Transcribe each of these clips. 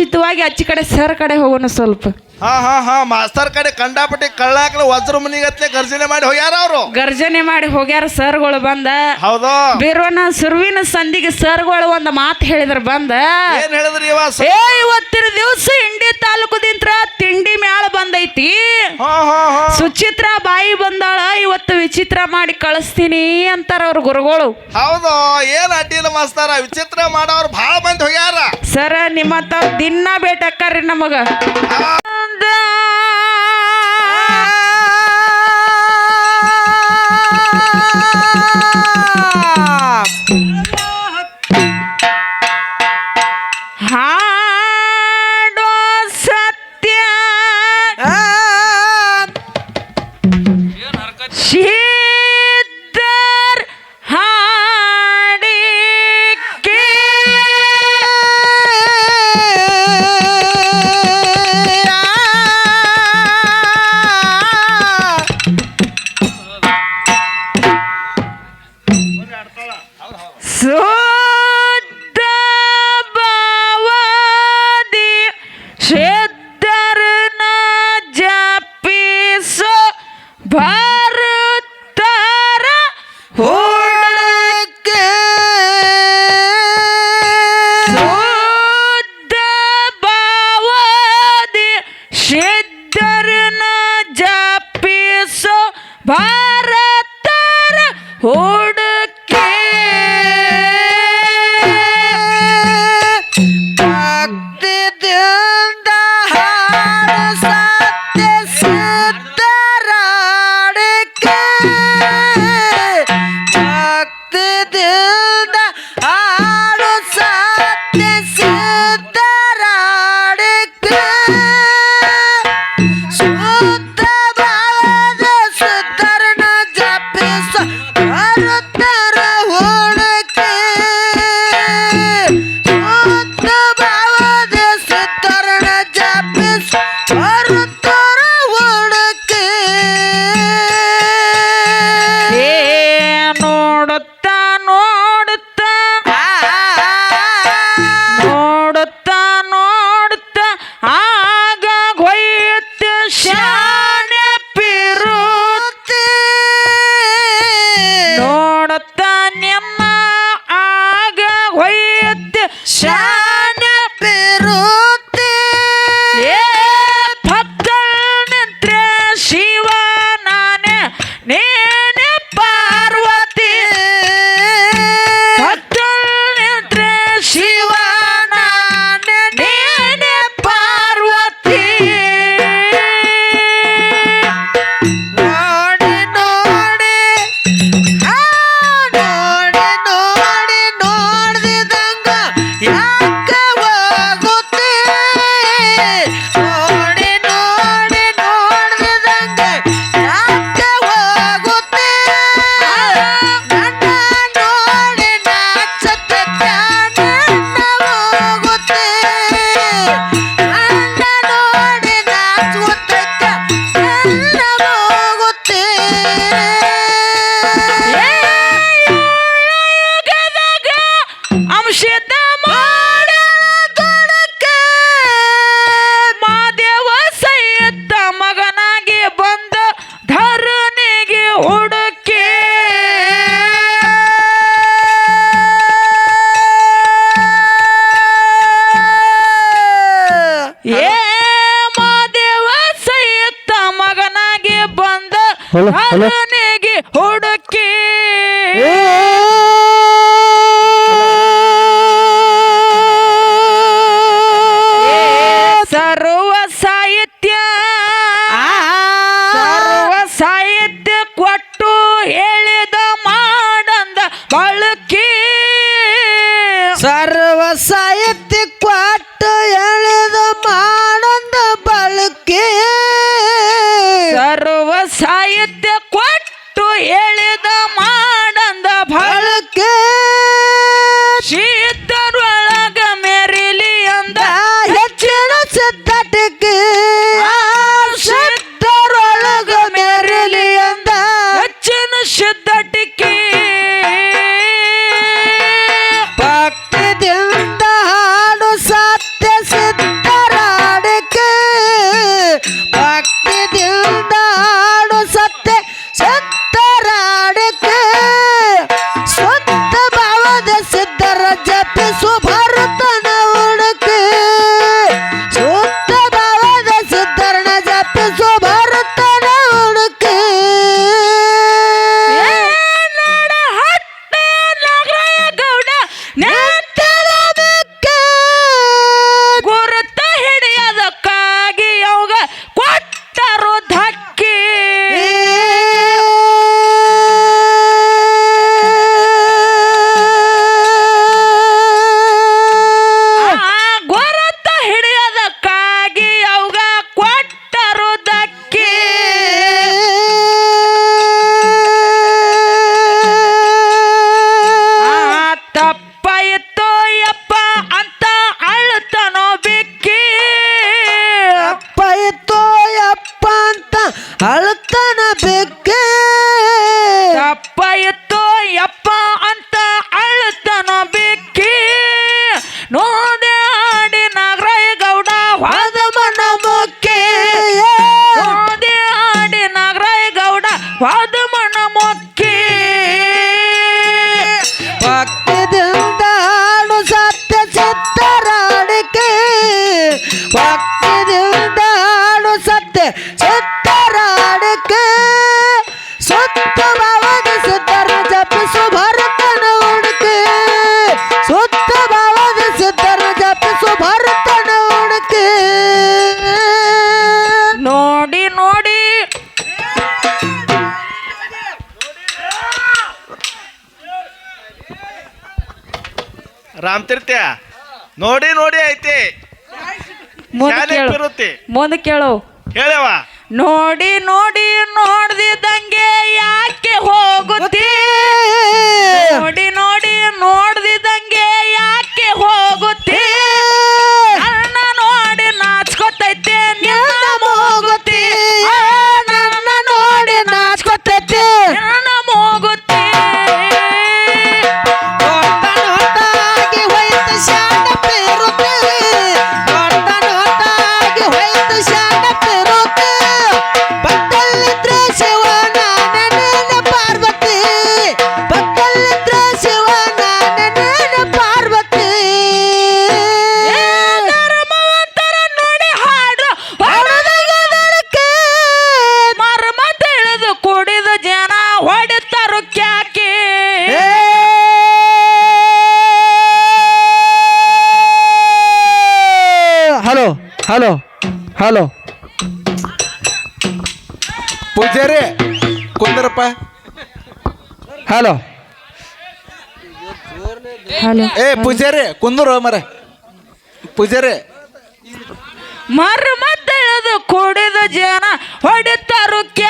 ಮುಂಚಿತವಾಗಿ ಆಚೆ ಕಡೆ ಸರ್ ಕಡೆ ಹೋಗೋಣ ಸ್ವಲ್ಪ. ಹಾ ಹಾ ಹಾ ಮಾಸ್ತರ್ ಕಡೆ ಕಂಡಾಪಟ್ಟಿ ಕಳ್ಳಾಕ್ಲ ವಜ್ರ ಮನಿಗತ್ಲೆ ಗರ್ಜನೆ ಮಾಡಿ ಹೋಗ್ಯಾರ ಅವರು. ಗರ್ಜನೆ ಮಾಡಿ ಹೋಗ್ಯಾರ ಸರ್ಗಳು ಬಂದ. ಹೌದು. ಬೀರ್ವನ ಸುರುವಿನ ಸಂಧಿಗೆ ಸರ್ಗಳು ಒಂದು ಮಾತು ಹೇಳಿದ್ರ ಬಂದ. ಏನ್ ಹೇಳಿದ್ರಿ ಇವ? ಏ ಇವತ್ತಿನ ದಿವಸ ಇಂಡಿ ತಾಲೂಕದಿಂತ್ರ ತಿಂಡಿ ಮ್ಯಾಳ ಬಂದೈತಿ. ಹಾ ಹಾ ಹಾ. ಸುಚಿತ್ರ ಬಾಯಿ ಬಂದಾಳ ಇವತ್ತು ವಿಚಿತ್ರ ಮಾಡಿ ಕಳಿಸ್ತೀನಿ ಅಂತಾರ ಅವ್ರ ಗುರುಗಳು. ಹೌದು ಏನ್ ಅಡ್ಡಿಲ್ಲ ಮಾಸ್ತಾರ ವಿಚಿತ್ರ ಮಾಡೋರು ಭಾಳ ಮಂದಿ ಹೋಗ್ಯಾರ. ಸರ ತಾವ್ ದಿನ ಬೇಟಕ್ಕಾರ್ರಿ ನಮಗ. বান্দা ಧರಣಿಗೆ ಹುಡುಕಿ. ಸರ್ವ ಸಾಹಿತ್ಯ ಸರ್ವ ಸಾಹಿತ್ಯ ಕೊಟ್ಟು ಹೇಳಿದ ಮಾಡಂದ ಬಳಕೆ ಸರ್ವ ಸಾಹಿತ್ಯ ಕೊಟ್ಟು ಹೇಳಿದ ಮಾಡಂದ ನೋಡಿ ನೋಡಿ ಐತೆ. ಮುಂದೆ ಕೇಳು. ಇರುತ್ತೆ ಮುಂದೆ ನೋಡಿ ನೋಡಿ hello hello. Pujari Kundarappa. Hello. Hello. ಏ ಪೂಜಾರಿ ಕುಂದರು ಮರ. ಪೂಜಾರಿ. ಮರು ಮದ್ದಳದು ಕುಡಿದ ಜನ ಹೊಡಿತಾರು ಕೆ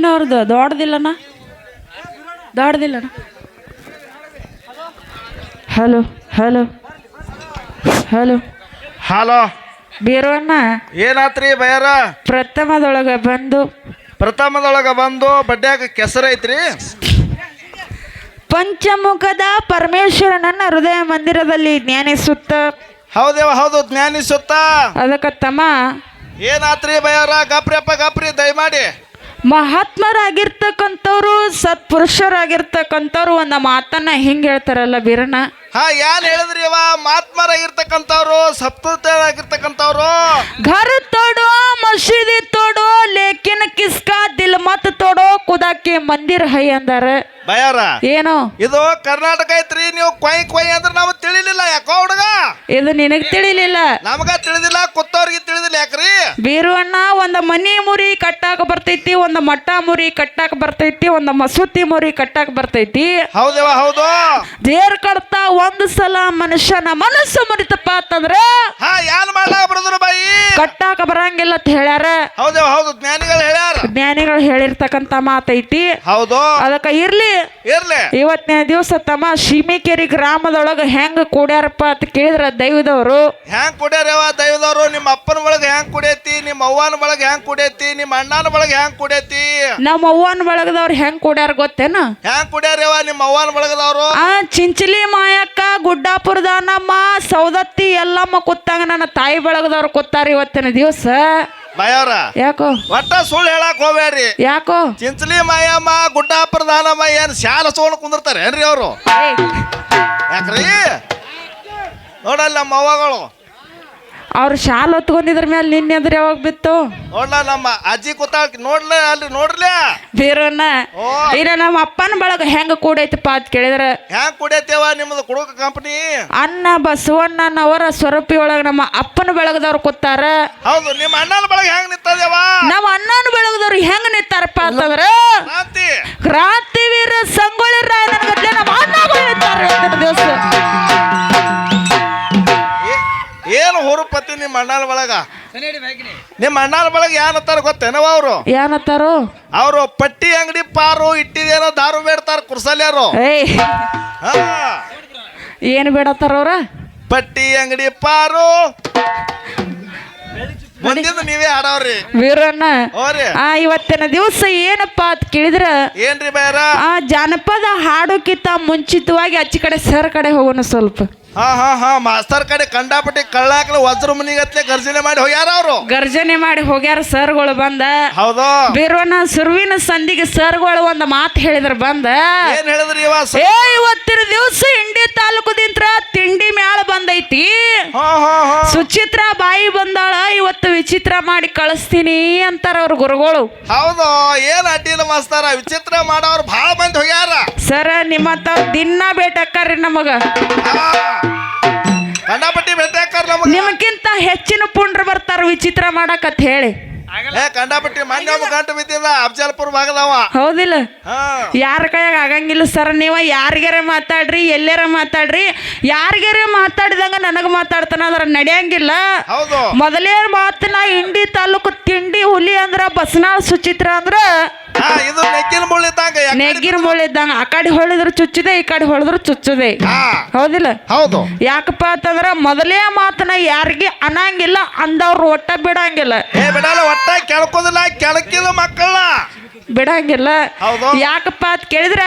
ಬೈಕಿನವ್ರದ್ದು ದೊಡ್ಡದಿಲ್ಲನ ದೊಡ್ಡದಿಲ್ಲನ hello hello hello. Hello. Beeravanna ಏನಾತ್ರಿ ಬಯರ? ಪ್ರಥಮದೊಳಗೆ ಬಂದು ಪ್ರಥಮದೊಳಗ ಬಂದು ಬಡ್ಡ್ಯಾಗ ಕೆಸರೈತ್ರಿ ಪಂಚಮುಖದ ಪರಮೇಶ್ವರನನ್ನ ಹೃದಯ ಮಂದಿರದಲ್ಲಿ ಜ್ಞಾನಿಸುತ್ತ. ಹೌದೇವ ಹೌದು ಜ್ಞಾನಿಸುತ್ತ. ಅದಕ್ಕ ತಮ್ಮ ಏನಾತ್ರಿ ಬಯರ? ಗಾಪ್ರಿ ಅಪ್ಪ ಗಾಪ್ರಿ ದಯಮಾಡಿ. ಮಹಾತ್ಮರಾಗಿರ್ತಕ್ಕಂಥವ್ರು ಸತ್ಪುರುಷರಾಗಿರ್ತಕ್ಕಂಥವ್ರು ಒಂದು ಮಾತನ್ನ ಹಿಂಗೆ ಹೇಳ್ತಾರಲ್ಲ ಬೀರಣ್ಣ ಹಾ ಏನ್ ಹೇಳಿದ್ರಿ ಅವ ಮಾತ್ಮರಾಗಿರ್ತಕ್ಕಂಥವ್ರು ಸಪ್ತರಾಗಿರ್ತಕ್ಕಂಥವ್ರು ಘರ ತೋಡು ಮಸೀದಿ ತೋಡು ಲೇಖ ಮಂದಿರ ಹೈ ಅಂದಾರ. ಬಯಾರ? ಏನು? ಇದು ಕರ್ನಾಟಕ ಐತ್ರಿ ನೀವು ಕೊಯ್ ಕೊಯ್ ಅಂದ್ರೆ ನಾವು ತಿಳಿಲಿಲ್ಲ ಯಾಕೋ ಹುಡುಗ? ಇದು ನಿನಗ್ ತಿಳಿಲಿಲ್ಲ. ನಮಗ ತಿಳಿದಿಲ್ಲ ಕುತ್ತವ್ರಿಗೆ ತಿಳಿದಿಲ್ಲ ಯಾಕ್ರಿ? ಬೀರು ಅಣ್ಣ ಒಂದ್ ಮನಿ ಮುರಿ ಕಟ್ಟಾಕ ಬರ್ತೈತಿ ಒಂದ್ ಮಟ್ಟ ಮುರಿ ಕಟ್ಟಾಕ ಬರ್ತೈತಿ ಒಂದ್ ಮಸೂತಿ ಮುರಿ ಕಟ್ಟಾಕ ಬರ್ತೈತಿ. ಹೌದವ ಹೌದು? ದೇರ್ ಕಡ್ತ ಒಂದ್ ಸಲ ಮನುಷ್ಯನ ಮನಸ್ಸು ಮುರಿತಪ್ಪ ಅಂತಂದ್ರೆ ಹಾ ಯಾನ್ ಮಾಡ್ಲಾಕ ಬರದ್ರು ಬಾಯಿ? ಕಟ್ಟಾಕ ಬರಂಗಿಲ್ಲ ಅಂತ ಹೇಳ್ಯಾರ. ಹೌದವ ಹೌದು ಜ್ಞಾನಿಗಳು ಹೇಳ್ಯಾರ. ಜ್ಞಾನಿಗಳು ಹೇಳಿರ್ತಕ್ಕಂತ ಮಾತೈತಿ. ಹೌದು. ಅದಕ್ಕೆ ಇರ್ಲಿ. ಇರ್ಲಿ. ಇವತ್ತನೇ ದಿವಸ ತಮ್ಮ ಶಿಮಿಕೆರಿ ಗ್ರಾಮದೊಳಗೆ ಹೆಂಗ್ ಕೂಡ್ಯಾರಪ್ಪ ಅಂತ ಕೇಳಿದ್ರ ದೈವದವರು. ಹೆಂಗ್ ಕುಡ್ಯಾರವ ದೈವದವ್ರು? ನಿಮ್ಮ ಅಪ್ಪನ ಒಳಗ ಹೆಂಗ್ ಕುಡಿಯತಿ? ನಿಮ್ಮ ಅವ್ವನ ಒಳಗ ಹೆಂಗ್ ಕುಡಿಯತಿ? ನಿಮ್ಮ ಅಣ್ಣನ ಒಳಗ ಹೆಂಗ್ ಕುಡಿಯತಿ? ನಮ್ಮ ಅವ್ವನ ಬಳಗದವ್ರು ಹೆಂಗ್ ಕೂಡ್ಯಾರ ಗೊತ್ತೇನ? ಹೆಂಗ್ ಕುಡ್ಯಾರವ ನಿಮ್ಮ ಅವ್ವನ ಒಳಗದವ್ರು? ಆ ಚಿಂಚಲಿ ಮಾಯಕ್ಕ ಗುಡ್ಡಾಪುರದ ನಮ್ಮ ಸೌದತ್ತಿ ಎಲ್ಲಮ್ಮ ಕೂತಾಗ ನನ್ನ ತಾಯಿ ಬಳಗದವ್ರು ಕೂತಾರ ಇವತ್ತಿನ ದಿವಸ. ಬಯವ್ರ ಯಾಕೋ? ಒಟ್ಟ ಸುಳ್ಳು ಹೇಳಕ್ ಹೋಗ್ಬೇಡ್ರಿ. ಯಾಕೋ? ಚಿಂಚಲಿ ಮಾಯಮ್ಮ ಗುಡ್ಡ ಪ್ರಧಾನಮ್ಮ ಏನ್ ಶಾಲ ಸೋಣ ಕುಂದಿರ್ತಾರೆ ಏನ್ರಿ ಅವರು? ಯಾಕ್ರಿ? ನೋಡಲ್ಲ ನಮ್ಮ ಅವ್ವಗಳು. ಅವ್ರು ಶಾಲ್ ಹೊತ್ಕೊಂಡಿದ್ರ ಮೇಲೆ ನಿನ್ನೆ ಅಂದ್ರೆ ಯಾವಾಗ ಬಿತ್ತು? ನೋಡ್ಲ ನಮ್ಮ ಅಜ್ಜಿ ಕೂತಾಳ ನೋಡ್ಲ ಅಲ್ಲಿ ನೋಡ್ಲಿ? ಬೇರನ್ನ ಓ. ನಮ್ಮ ಅಪ್ಪನ ಬಳಗ ಹೆಂಗ ಕೂಡೈತಪ್ಪ ಅಂತ ಕೇಳಿದ್ರ? ಹ್ಯಾಂಗ್ ಕುಡಿಯತ್ತೇವ ನಿಮ್ದು ಕುಡುಕ ಕಂಪನಿ ಅನ್ನ ಬಸವಣ್ಣನವರ ಸ್ವರೂಪಿ ಒಳಗ ನಮ್ಮ ಅಪ್ಪನ ಬಳಗದವ್ರು ಕೂತಾರ. ಹೌದು ನಿಮ್ಮ ಅಣ್ಣನ ಬಳಗ ಹೆಂಗ್ ನಿಂತದೇವ? ನಮ್ಮ ಅಣ್ಣನ ಬೆಳಗದವ್ರು ಹೆಂಗ್ ನಿಂತಾರಪ್ಪ ಅಂತಂದ್ರ ಕ್ರಾಂತಿ. ವೀರ ಸಂಗೊಳ್ಳಿ ರಾಯನ ಮಧ್ಯೆ ನಮ್ಮ ಅಣ್ಣಗಳು ನಿಂತಾರ ಇದ್ದಾರೆ ದಿವಸ ಏ- ಏನು ಹುರುಪತಿ ನಿಮ್ಮ ಅಣ್ಣನ ಬಳಗ ನಿಮ್ಮ ಅಣ್ಣನ ಬಳಗ ಏನತ್ತಾರ ಗೊತ್ತೇನವ ಅವರು? ಏನತ್ತಾರು ಅವರು ಪಟ್ಟಿ ಅಂಗಡಿ ಪಾರು ಇಟ್ಟಿದೇನೋ ದಾರು ಬೇಡ್ತಾರ ಕುರ್ಸಲ್ಯಾರು. ಏನು ಬೇಡತ್ತಾರ ಅವ್ರ? ಪಟ್ಟಿ ಅಂಗಡಿ ಪಾರು. ಮುಂದಿನ ನೀವೇ ಹಾಡವ್ರಿ. ವೀರಣ್ಣ ಆ ಇವತ್ತಿನ ದಿವಸ ಏನಪ್ಪಾ ಅಂತ ಕೇಳಿದ್ರ? ಏನ್ರಿ ಬೇರ? ಆ ಜಾನಪದ ಹಾಡೋಕ್ಕಿಂತ ಮುಂಚಿತವಾಗಿ ಅಚ್ಚ ಕಡೆ ಸರ್ ಕಡೆ ಹೋಗೋಣ ಸ್ವಲ್ಪ. ಹಾ ಹಾ ಹಾ ಮಾಸ್ತರ್ ಕಡೆ ಕಂಡಾಪಟ್ಟಿ ಕಳ್ಳಾಕಲು ವಜ್ರ ಮನಿಗತ್ಲೆ ಗರ್ಜನೆ ಮಾಡಿ ಹೋಗ್ಯಾರ ಅವರು. ಗರ್ಜನೆ ಮಾಡಿ ಹೋಗ್ಯಾರ ಸರ್ಗಳು ಬಂದ. ಹೌದು. ಬೀರ್ವನ ಸುರುವಿನ ಸಂಧಿಗೆ ಸರ್ಗಳು ಒಂದು ಮಾತು ಹೇಳಿದ್ರ ಬಂದ. ಏನ್ ಹೇಳಿದ್ರಿ ಇವ ಸ- ಏ ಇವತ್ತಿನ ದಿವಸ ಇಂಡಿ ತಾಲೂಕದಿಂತ್ರ ತಿಂಡಿ ಮ್ಯಾಳ ಬಂದೈತಿ. ಹಾ ಹಾ ಹಾ. ಸುಚಿತ್ರ ಬಾಯಿ ಬಂದಾಳ ಇವತ್ತು ವಿಚಿತ್ರ ಮಾಡಿ ಕಳಿಸ್ತೀನಿ ಅಂತಾರ ಅವ್ರ ಗುರುಗಳು. ಹೌದು ಏನ್ ಅಡ್ಡಿಲ್ಲ ಮಾಸ್ತಾರ ವಿಚಿತ್ರ ಮಾಡೋರು ಭಾಳ ಮಂದಿ ಹೋಗ್ಯಾರ. ಸರ ನಿಮ್ಮ ದಿನ ಬೇಟಕ್ಕಾರ್ರಿ ನಮಗ. ಹಾ. ಕಂಡಾಪಟ್ಟಿ ನಿಮಗಿಂತ ಹೆಚ್ಚಿನ ಪುಂಡ್ರ ಬರ್ತಾರ ವಿಚಿತ್ರ ಮಾಡಕತ್ ಹೇಳಿ. ಏ ಕಂಡಾಪಟ್ಟಿ ಮೊನ್ನೆ ಒಬ್ಬ ಗಂಟು ಬಿದ್ದಿಲ್ಲ ಅಫಜಲ್ಪುರ್ ಭಾಗದವ. ಹೌದಿಲ್ಲ. ಹಾ. ಯಾರ ಕೈಯಾಗ ಆಗಂಗಿಲ್ಲ ಸರ್ ನೀವ ಯಾರಿಗಾರ ಮಾತಾಡ್ರಿ ಎಲ್ಲಾರ ಮಾತಾಡ್ರಿ. ಯಾರಿಗಾರ ಮಾತಾಡಿದಂಗ ನನಗೆ ಮಾತಾಡ್ತಾನ ಅದ್ರ ನಡೆಯಂಗಿಲ್ಲ. ಹೌದು. ಮೊದಲೇ ಮಾತು ನಾ ಇಂಡಿ ತಾಲೂಕು ತಿಂಡಿ ಹುಲಿ ಅಂದ್ರ ಬಸನಾಳ್ ಸುಚಿತ್ರ ಅಂದ್ರ ಹಾ ಇದು ನೆಕ್ಕಿನ ಮುಳ್ಳಿದ್ದಂಗ ಆ ಕಡೆ ಹೊಳಿದ್ರು ಚುಚ್ಚಿದೆ ಈ ಕಡೆ ಹೊಳಿದ್ರು ಚುಚ್ಚದೆ. ಹಾ ಹೌದಿಲ್ಲ? ಹೌದು. ಯಾಕಪ್ಪ ಅಂತಂದ್ರ ಮೊದಲೇ ಮಾತನ್ನ ಯಾರಿಗೆ ಅನ್ನಂಗಿಲ್ಲ ಅಂದವ್ರು ಒಟ್ಟ ಬಿಡಂಗಿಲ್ಲ. ಏ ಬಿಡಲ್ಲ ಒಟ್ಟ ಕೆಳ್ಕೋದಿಲ್ಲ ಕೆಳಕಿದ ಮಕ್ಕಳ ಬಿಡಂಗಿಲ್ಲ. ಹೌದು. ಯಾಕಪ್ಪ ಅಂತ ಕೇಳಿದ್ರೆ